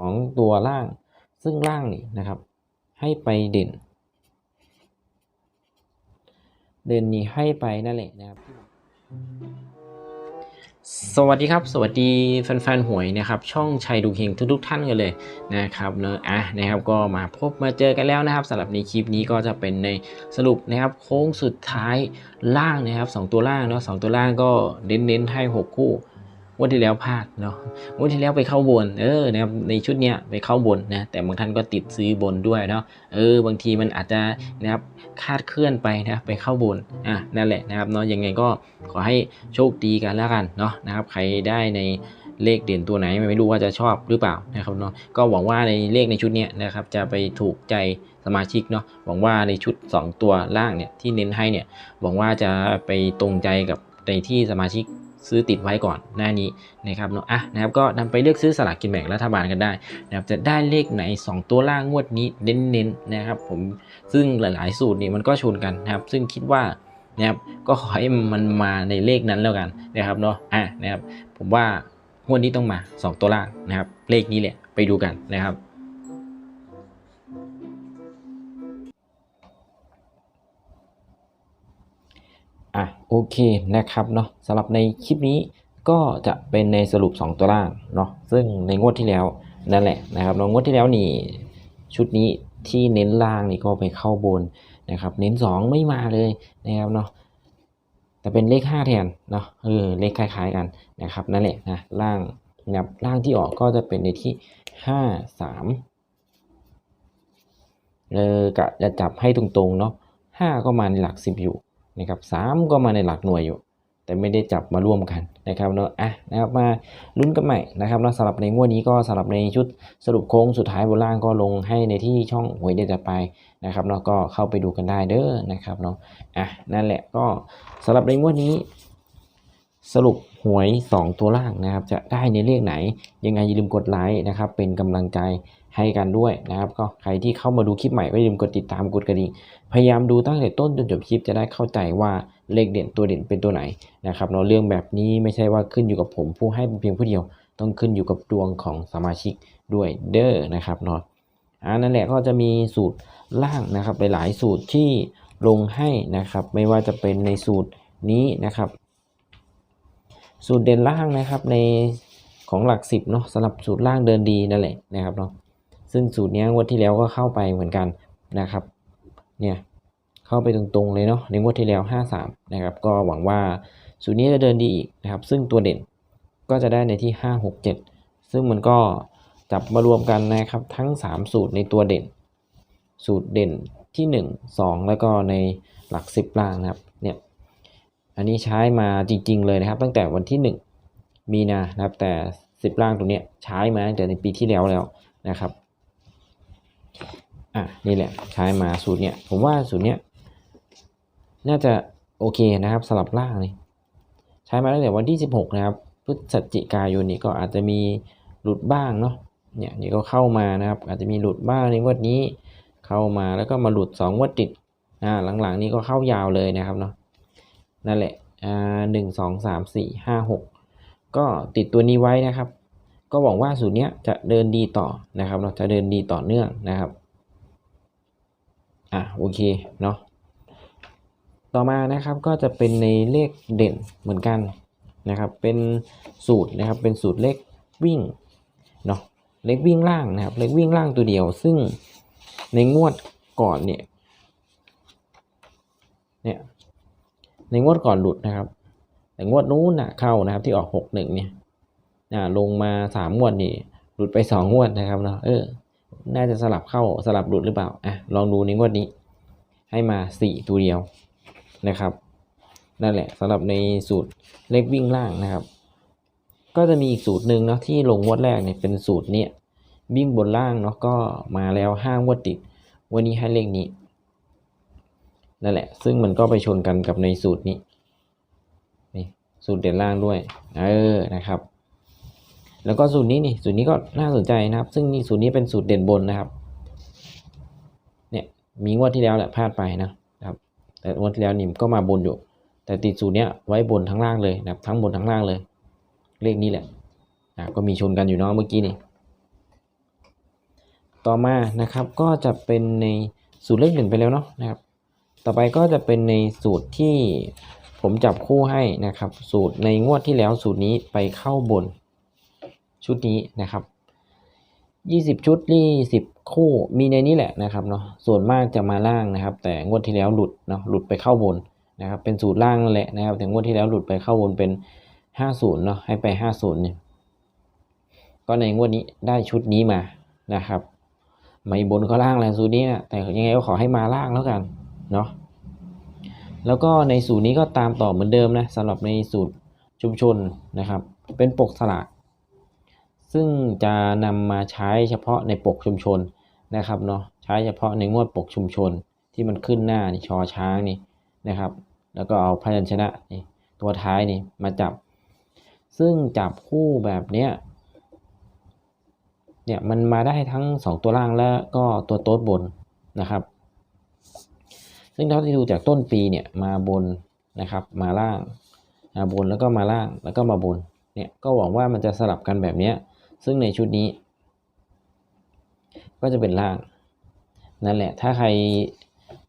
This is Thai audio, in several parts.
ของตัวล่าง ซึ่งล่างนี่นะครับ ให้ไปเด่น เด่นนี่ให้ไปนั่นแหละนะครับ สวัสดีครับ สวัสดีแฟนๆหวยนะครับ ช่องชัยดูเฮงทุกๆท่านกันเลยนะครับเนอะอะนะครับ ก็มาพบมาเจอกันแล้วนะครับสำหรับในคลิปนี้ก็จะเป็นในสรุปนะครับ โค้งสุดท้ายล่างนะครับสองตัวล่างเนาะสองตัวล่างก็เน้นๆให้หกคู่ วันที่แล้วพลาดเนาะวันที่แล้วไปเข้าบน เออนะครับในชุดเนี้ยไปเข้าบนนะแต่บางท่านก็ติดซื้อบนด้วยเนาะเออบางทีมันอาจจะนะครับคาดเคลื่อนไปนะไปเข้าบนอะนั่นแหละนะครับเนาะยังไงก็ขอให้โชคดีกันแล้วกันเนาะนะครับใครได้ในเลขเด่นตัวไหนไม่รู้ว่าจะชอบหรือเปล่านะครับเนาะก็หวังว่าในเลขในชุดเนี้ยนะครับจะไปถูกใจสมาชิกเนาะหวังว่าในชุด 2 ตัวล่างเนี่ยที่เน้นให้เนี่ยหวังว่าจะไปตรงใจกับในที่สมาชิก ซื้อติดไว้ก่อนหน้านี้นะครับเนาะอะนะครับก็นำไปเลือกซื้อสลากกินแบ่งรัฐบาลกันได้นะครับจะได้เลขไหน 2 ตัวล่างงวดนี้เน้นๆนะครับผมซึ่งหลายๆสูตรนี่มันก็ชนกันนะครับ ซึ่งคิดว่านะครับก็ขอให้มันมาในเลขนั้นแล้วกันนะครับเนาะอะนะครับผมว่างวดนี้ต้องมา 2 ตัวล่างนะครับเลขนี้แหละไปดูกันนะครับ อะโอเคนะครับเนาะสำหรับในคลิปนี้ก็จะเป็นในสรุป 2 ตัวล่างเนาะซึ่งในงวดที่แล้วนั่นแหละนะครับในงวดที่แล้วนี่ชุดนี้ที่เน้นล่างนี่ก็ไปเข้าบนนะครับเน้น 2 ไม่มาเลยนะครับเนาะแต่เป็นเลข 5 แทนเนาะเออเลขคล้ายๆกันนะครับนั่นแหละนะล่างนะครับล่างที่ออกก็จะเป็นในที่ 5 3เออกะจะจับให้ตรงๆเนาะ5ก็มาในหลัก10อยู่ นะครับสามก็มาในหลักหน่วยอยู่ แต่ไม่ได้จับมาร่วมกันนะครับเนาะอะนะครับมาลุ้นกันใหม่นะครับแล้วสำหรับในงวดนี้ก็สำหรับในชุดสรุปโค้งสุดท้ายบนล่างก็ลงให้ในที่ช่องหวยเด็ดจัดไปนะครับเนาะก็เข้าไปดูกันได้เด้อนะครับเนาะอะนั่นแหละก็สำหรับในงวดนี้ สรุปหวย 2 ตัวล่างนะครับ จะได้ในเลขไหน ยังไงอย่าลืมกดไลค์นะครับ เป็นกำลังใจ ให้กันด้วยนะครับ ก็ใครที่เข้ามาดูคลิปใหม่ก็อย่าลืมกดติดตามกดกระดิ่งพยายามดูตั้งแต่ต้นจนจบคลิปจะได้เข้าใจว่าเลขเด่นตัวเด่นเป็นตัวไหนนะครับเนาะเรื่องแบบนี้ไม่ใช่ว่าขึ้นอยู่กับผมผู้ให้เพียงผู้เดียว ต้องขึ้นอยู่กับดวงของสมาชิกด้วยเด้อนะครับเนาะอันนั่นแหละก็จะมีสูตรล่างนะครับหลายสูตรที่ลงให้นะครับ ไม่ว่าจะเป็นในสูตรนี้นะครับ สูตรเด่นล่างนะครับในของหลักสิบเนาะสำหรับสูตรล่างเดินดีนั่นแหละนะครับเนาะ ซึ่งสูตรนี้งวดที่แล้วก็เข้าไปเหมือนกันนะครับ เนี่ยเข้าไปตรงๆเลยเนาะในงวดที่แล้ว 53 นะครับ ก็หวังว่าสูตรนี้จะเดินดีอีกนะครับ ซึ่งตัวเด่นก็จะได้ในที่ 5 6 7 ซึ่งมันก็จับมารวมกันนะครับทั้ง 3 สูตรในตัวเด่น สูตรเด่นที่ 1 2 แล้วก็ในหลัก 10ล่างนะครับเนี่ยอันนี้ใช้มาจริง ๆ เลยนะครับ ตั้งแต่วันที่ 1 มีนานะครับแต่ 10ล่างตรงนี้ใช้มาตั้งแต่ในปีที่แล้วแล้วนะครับ อะนี่แหละใช้มาสูตรเนี้ยผมว่าสูตรเนี้ยน่าจะโอเคนะครับสลับล่างนี่ใช้มาตั้งแต่วันที่ 16 นะครับพฤศจิกายนนี่ก็อาจจะมีหลุดบ้างเนาะเนี่ยนี่ก็เข้ามานะครับ อาจจะมีหลุดบ้างในงวดนี้เข้ามาแล้วก็มาหลุด2งวดติดอ่าหลังๆ นี้ก็เข้ายาวเลยนะครับเนาะนั่นแหละอ่าหนึ่งสองสามสี่ห้าหกก็ติดตัวนี้ไว้นะครับ ก็หวังว่าสูตรนี้จะเดินดีต่อนะครับเราจะเดินดีต่อเนื่องนะครับอะโอเคเนาะต่อมานะครับก็จะเป็นในเลขเด่นเหมือนกันนะครับเป็นสูตรนะครับเป็นสูตรเลขวิ่งเนาะเลขวิ่งล่างนะครับเลขวิ่งล่างตัวเดียว ซึ่งในงวดก่อนเนี่ยเนี่ยในงวดก่อนหลุดนะครับ แต่งวดนู้นนะเข้านะครับที่ออกหกหนึ่งเนี่ย นะลงมาสามงวดนี่หลุดไปสองงวดนะครับเนาะเออ น่าจะสลับเข้าสลับหลุดหรือเปล่าอะลองดูในงวดนี้ ให้มาสี่ตัวเดียวนะครับนั่นแหละสำหรับในสูตรเลขวิ่งล่างนะครับ ก็จะมีอีกสูตรหนึ่งเนาะที่ลงงวดแรกเนี่ยเป็นสูตรเนี้ยวิ่งบนล่างเนาะก็มาแล้วห้างวดติด วันนี้ให้เลขนี้นั่นแหละ ซึ่งมันก็ไปชนกันกับในสูตรนี้นี่สูตรเด่นล่างด้วย เออนะครับ แล้วก็สูตรนี้นี่สูตรนี้ก็น่าสนใจนะครับ ซึ่งนี่สูตรนี้เป็นสูตรเด่นบนนะครับ เนี่ยมีงวดที่แล้วแหละพลาดไปนะครับ แต่งวดที่แล้วนี่ก็มาบนอยู่ แต่ติดสูตรเนี้ยไว้บนทั้งล่างเลยนะครับ ทั้งบนทั้งล่างเลย เลขนี้แหละอะก็มีชนกันอยู่เนาะเมื่อกี้นี่ต่อมานะครับก็จะเป็นในสูตรเลขหนึ่งไปแล้วเนาะนะครับ ต่อไปก็จะเป็นในสูตรที่ผมจับคู่ให้นะครับ สูตรในงวดที่แล้วสูตรนี้ไปเข้าบน ชุดนี้นะครับ 20 ชุดนี่10 คู่มีในนี้แหละนะครับเนาะส่วนมากจะมาล่างนะครับ แต่งวดที่แล้วหลุดเนาะหลุดไปเข้าบนนะครับ เป็นสูตรล่างนั่นแหละนะครับ แต่งวดที่แล้วหลุดไปเข้าบนเป็น 50เนาะให้ไป 50เนี่ยก็ในงวดนี้ได้ชุดนี้มานะครับไม่บนก็ล่างแหละสูตรนี้นะแต่ยังไงก็ขอให้มาล่างแล้วกันเนาะแล้วก็ในสูตรนี้ก็ตามต่อเหมือนเดิมนะสำหรับในสูตรชุมชนนะครับ เป็นปกสลาก ซึ่งจะนำมาใช้เฉพาะในปกชุมชนนะครับเนาะใช้เฉพาะในงวดปกชุมชนที่มันขึ้นหน้านี่ชอช้างนี่นะครับ แล้วก็เอาพยัญชนะนี่ตัวท้ายนี่มาจับ ซึ่งจับคู่แบบเนี้ยเนี่ยมันมาได้ทั้ง 2 ตัวล่างแล้วก็ตัวโต๊ดบนนะครับ ซึ่งเท่าที่ดูจากต้นปีเนี่ยมาบนนะครับ มาล่างมาบนแล้วก็มาล่างแล้วก็มาบนเนี่ยก็หวังว่ามันจะสลับกันแบบเนี้ย ซึ่งในชุดนี้ ก็จะเป็นล่าง นั่นแหละ ถ้าใคร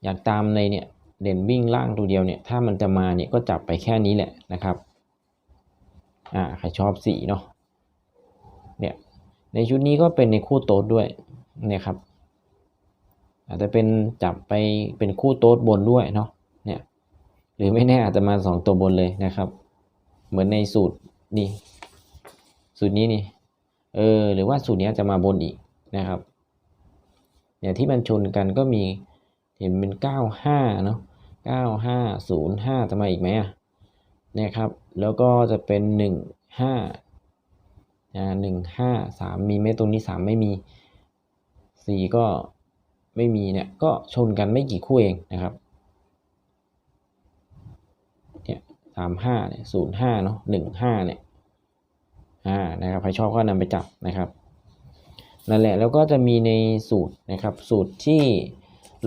อยากตามในเนี่ยเด่นวิ่งล่างตัวเดียวเนี่ย ถ้ามันจะมาเนี่ยก็จับไปแค่นี้แหละนะครับ อ่า ใครชอบสีเนาะ เนี่ย ในชุดนี้ก็เป็นในคู่โต๊ดด้วย เนี่ยครับ อาจจะเป็นจับไปเป็นคู่โต๊ดบนด้วยเนาะ เนี่ย หรือไม่แน่อาจจะมาสองตัวบนเลยนะครับ เหมือนในสูตรนี่ สูตรนี้นี่ เออหรือว่าสูตรนี้จะมาบนอีกนะครับเนี่ยที่มันชนกันก็มีเห็นเป็นเก้าห้าเนาะเก้าห้าศูนย์ห้าจะมาอีกไหมอะเนี่ยครับ แล้วก็จะเป็นหนึ่งห้าอ่าหนึ่งห้าสามมีไหมตรงนี้สามไม่มีสี่ก็ไม่มีเนี่ยก็ชนกันไม่กี่คู่เองนะครับเนี่ยสามห้าเนี่ยศูนย์ห้าเนาะหนึ่งห้าเนี่ย อ่านะครับใครชอบก็นำไปจับนะครับนั่นแหละแล้วก็จะมีในสูตรนะครับ สูตรที่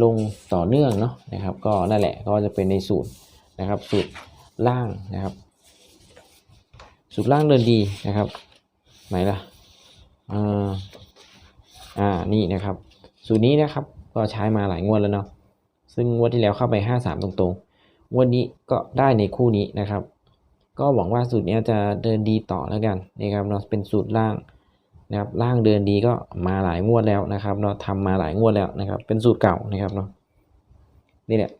ลงต่อเนื่องเนาะนะครับ ก็นั่นแหละก็จะเป็นในสูตรนะครับ สูตรล่างนะครับ สูตรล่างเดินดีนะครับ ไหนล่ะอ่าอ่านี่นะครับ สูตรนี้นะครับก็ใช้มาหลายงวดแล้วเนาะซึ่งงวดที่แล้วเข้าไปห้าสามตรงๆงวดนี้ก็ได้ในคู่นี้นะครับ ก็หวังว่าสูตรนี้จะเดินดีต่อแล้วกันนะครับเนาะเป็นสูตรล่างนะครับล่างเดินดีก็มาหลายงวดแล้วนะครับเนาะทำมาหลายงวดแล้วนะครับ เป็นสูตรเก่านะครับเนาะนี่แหละ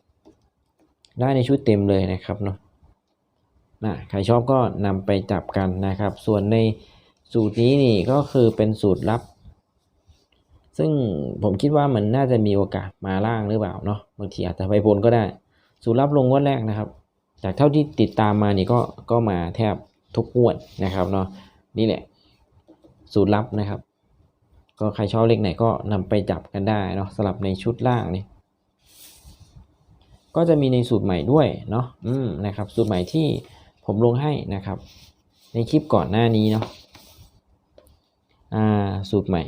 ได้ในชุดเต็มเลยนะครับเนาะนะใครชอบก็นำไปจับกันนะครับ ส่วนในสูตรนี้นี่ก็คือเป็นสูตรลับ ซึ่งผมคิดว่ามันน่าจะมีโอกาสมาล่างหรือเปล่าเนาะบางทีอาจจะไปบนก็ได้ สูตรลับลงงวดแรกนะครับ จากเท่าที่ติดตามมานี่ก็ก็มาแทบทุกงวดนะครับเนาะนี่แหละ สูตรลับนะครับ ก็ใครชอบเลขไหนก็นำไปจับกันได้เนาะสลับในชุดล่างนี่ก็จะมีในสูตรใหม่ด้วยเนาะอืมนะครับ สูตรใหม่ที่ผมลงให้นะครับ ในคลิปก่อนหน้านี้เนาะอ่าสูตรใหม่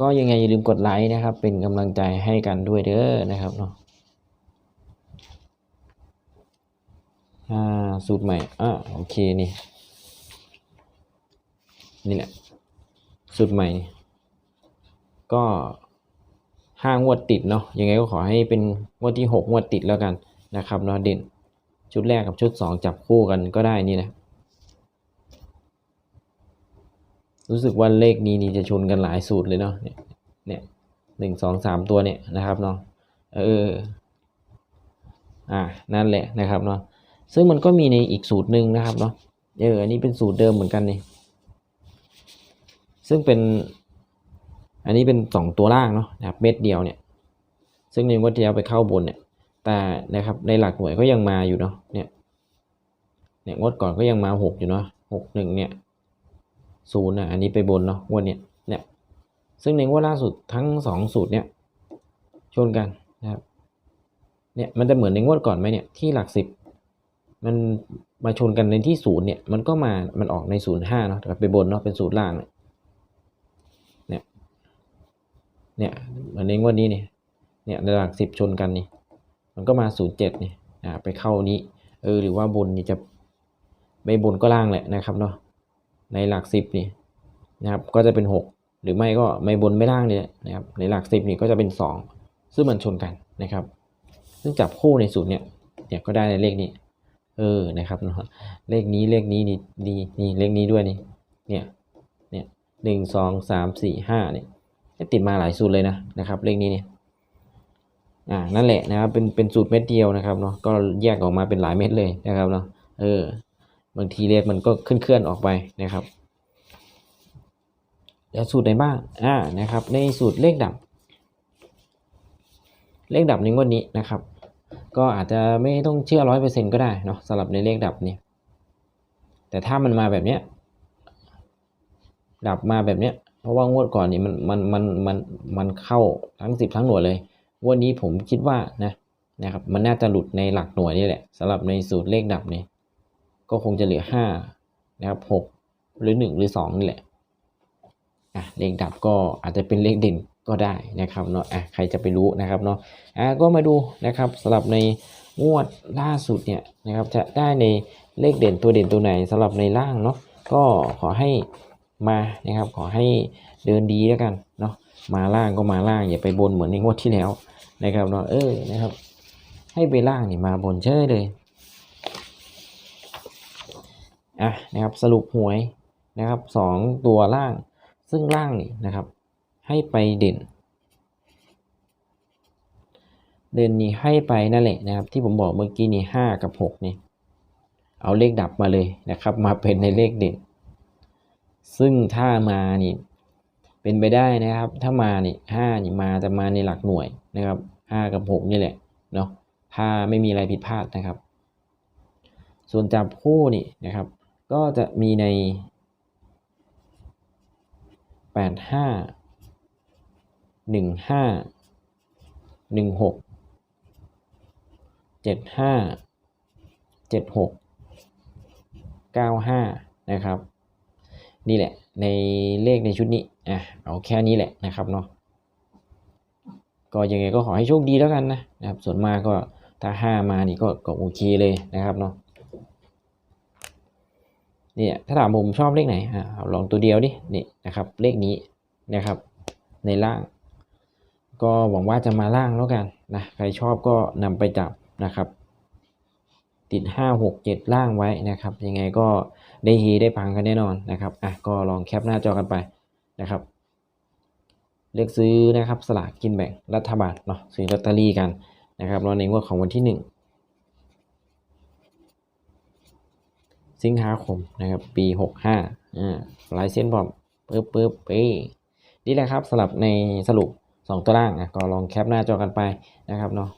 ก็ยังไงอย่าลืมกดไลค์นะครับ เป็นกำลังใจให้กันด้วยเด้อนะครับเนาะ อ่าสูตรใหม่อ่าโอเคนี่ นี่แหละสูตรใหม่ ก็ห้างวดติดเนาะยังไงก็ขอให้เป็นงวดที่หกงวดติดแล้วกันนะครับเนาะเด่นชุดแรกกับชุดสองจับคู่กันก็ได้นี่นะรู้สึกว่าเลขนี้นี่จะชนกันหลายสูตรเลยเนาะเนี่ยเนี่ยหนึ่งสองสามตัวเนี่ยนะครับเนาะเอออ่านั่นแหละนะครับเนาะ ซึ่งมันก็มีในอีกสูตรหนึ่งนะครับเนาะเอออันนี้เป็นสูตรเดิมเหมือนกันนี่ซึ่งเป็น อันนี้เป็นสองตัวล่างเนาะนะครับเม็ดเดียวเนี่ย ซึ่งในงวดที่แล้วไปเข้าบนเนี่ย แต่นะครับในหลักหน่วยก็ยังมาอยู่เนาะเนี่ยเนี่ยงวดก่อนก็ยังมาหกอยู่เนาะหกหนึ่งเนี่ยศูนย์อะอันนี้ไปบนเนาะงวดเนี่ยเนี่ย ซึ่งในงวดล่าสุดทั้งสองสูตรเนี่ยชนกันนะครับเนี่ยมันจะเหมือนในงวดก่อนไหมเนี่ยที่หลักสิบ มันมาชนกันในที่ศูนย์เนี่ย มันก็มา มันออกในศูนย์ห้าเนาะแต่ไปบนเนาะเป็นสูตรล่าง เนี่ย เนี่ยเนี่ยเหมือนในงวดนี้เนี่ย เนี่ยในหลักสิบชนกันนี่ มันก็มาศูนย์เจ็ดนี่ อ่า ไปเข้านี้ เออ หรือว่าบนนี่จะไม่บนก็ล่างแหละนะครับเนาะ ในหลักสิบนี่นะครับ ก็จะเป็นหกหรือไม่ก็ไม่บนไม่ล่างเนี่ยนะครับ ในหลักสิบนี่ก็จะเป็นสองซึ่งมันชนกันนะครับ ซึ่งจับคู่ในสูตรเนี่ย เนี่ยก็ได้ในเลขนี้ เออนะครับเนาะเลขนี้เลขนี้นี่ดีนี่เลขนี้ด้วยนี่เนี่ยเนี่ยหนึ่งสองสามสี่ห้าเนี่ยติดมาหลายสูตรเลยนะนะครับ เลขนี้เนี่ยอ่านั่นแหละนะครับเป็นเป็นสูตรเม็ดเดียวนะครับเนาะก็แยกออกมาเป็นหลายเม็ดเลยนะครับเนาะเออบางทีเลขมันก็เคลื่อนๆออกไปนะครับแล้วสูตรไหนบ้างอ่านะครับ ในสูตรเลขดับ เลขดับในงวดนี้นะครับ ก็อาจจะไม่ต้องเชื่อร้อยเปอร์เซ็นก็ได้เนาะสำหรับในเลขดับเนี่ยแต่ถ้ามันมาแบบเนี้ยดับมาแบบเนี้ยเพราะว่างวดก่อนนี่มันมันมันมันมันเข้าทั้งสิบทั้งหน่วยเลยวดนี้ผมคิดว่านะนะครับมันน่าจะหลุดในหลักหน่วยนี่แหละสำหรับในสูตรเลขดับเนี่ยก็คงจะเหลือห้านะครับหกหรือหนึ่งหรือสองนี่แหละอะเลขดับก็อาจจะเป็นเลขเด่น ก็ได้นะครับเนาะอะใครจะไปรู้นะครับเนาะอะก็มาดูนะครับสำหรับในงวดล่าสุดเนี่ยนะครับจะได้ในเลขเด่นตัวเด่นตัวไหนสำหรับในล่างเนาะก็ขอให้มานะครับขอให้เดินดีแล้วกันเนาะมาล่างก็มาล่างอย่าไปบนเหมือนในงวดที่แล้วนะครับเนาะเออนะครับ ให้ไปล่างนี่มาบนเช่เลยอะนะครับสรุปหวยนะครับสองตัวล่างซึ่งล่างนี่นะครับ ให้ไปเด่น เด่นนี่ให้ไปนั่นแหละนะครับ ที่ผมบอกเมื่อกี้นี่ห้ากับหกนี่เอาเลขดับมาเลยนะครับ มาเป็นในเลขเด่น ซึ่งถ้ามานี่เป็นไปได้นะครับ ถ้ามานี่ห้านี่มาจะมาในหลักหน่วยนะครับห้ากับหกนี่แหละเนาะถ้าไม่มีอะไรผิดพลาดนะครับ ส่วนจับคู่นี่นะครับ ก็จะมีในแปด หนึ่งห้าหนึ่งหกเจ็ดห้าเจ็ดหกเก้าห้านะครับ นี่แหละในเลขในชุดนี้อะเอาแค่นี้แหละนะครับเนาะก็ยังไงก็ขอให้โชคดีแล้วกันนะนะครับ ส่วนมากก็ถ้าห้ามานี่ก็ก็โอเคเลยนะครับเนาะเนี่ยถ้าถามผมชอบเลขไหนอะเอาลองตัวเดียวดินี่นะครับเลขนี้นะครับ ในล่าง ก็หวังว่าจะมาล่างแล้วกันนะใครชอบก็นำไปจับนะครับ ติดห้าหกเจ็ดล่างไว้นะครับ ยังไงก็ได้ฮีได้พังกันแน่นอนนะครับอะก็ลองแคปหน้าจอกันไปนะครับ เลือกซื้อนะครับสลากกินแบ่งรัฐบาลเนาะซื้อลอตเตอรี่กันนะครับรอในงวดของวันที่หนึ่งสิงหาคมนะครับปีหกห้าอ่าลายเส้นบอมปึ๊บปึ๊บเอ้นี่แหละครับสำหรับในสรุป สองตัวล่างอะก็ลองแคปหน้าจอกันไปนะครับเนาะ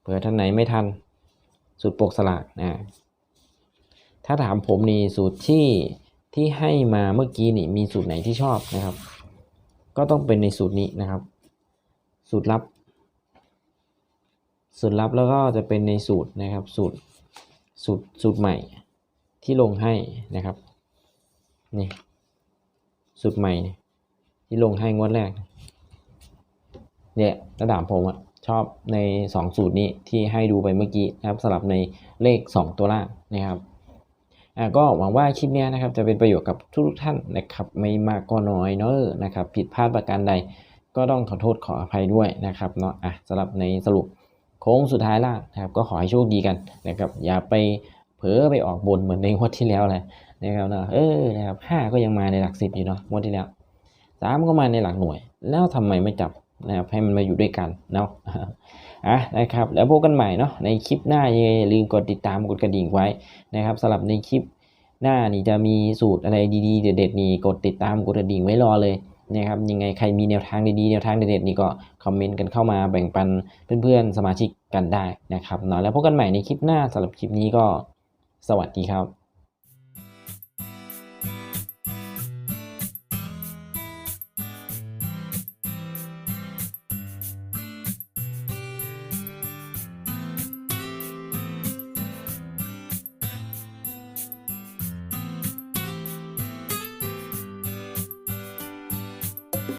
เผื่อท่านไหนไม่ทันสูตรปกสลากนะถ้าถามผมนี่สูตรที่ที่ให้มาเมื่อกี้นี่มีสูตรไหนที่ชอบนะครับ ก็ต้องเป็นในสูตรนี้นะครับ สูตรลับ สูตรลับแล้วก็จะเป็นในสูตรนะครับ สูตรสูตรสูตรใหม่ที่ลงให้นะครับนี่สูตรใหม่ที่ลงให้งวดแรก เนี่ยระดับผมอะชอบในสองสูตรนี้ที่ให้ดูไปเมื่อกี้นะครับสลับในเลข 2 ตัวล่างนะครับอ่าก็หวังว่าคลิปนี้นะครับจะเป็นประโยชน์กับทุกท่านนะครับไม่มากก็น้อยเนอะนะครับผิดพลาดประการใดก็ต้องขอโทษขออภัยด้วยนะครับเนาะอะสำหรับในสรุปโค้งสุดท้ายล่างนะครับก็ขอให้โชคดีกันนะครับอย่าไปเผลอไปออกบนเหมือนในงวดที่แล้วเลยนะครับเนาะเออนะครับห้าก็ยังมาในหลักสิบอยู่เนาะงวดที่แล้วสามก็มาในหลักหน่วย แล้วทำไมไม่จับ นะครับให้มันมาอยู่ด้วยกันเนาะอะนะครับแล้วพบกันใหม่เนาะในคลิปหน้าอย่าลืมกดติดตามกดกระดิ่งไว้นะครับสำหรับในคลิปหน้านี่จะมีสูตรอะไรดีๆ เด็ดๆนี่กดติดตามกดกระดิ่งไว้รอเลยนะครับยังไงใครมีแนวทางดีๆแนวทางเด็ดๆนี่ก็คอมเมนต์กันเข้ามาแบ่งปันเพื่อนๆสมาชิกกันได้นะครับเนาะแล้วพบกันใหม่ในคลิปหน้าสำหรับคลิปนี้ก็สวัสดีครับ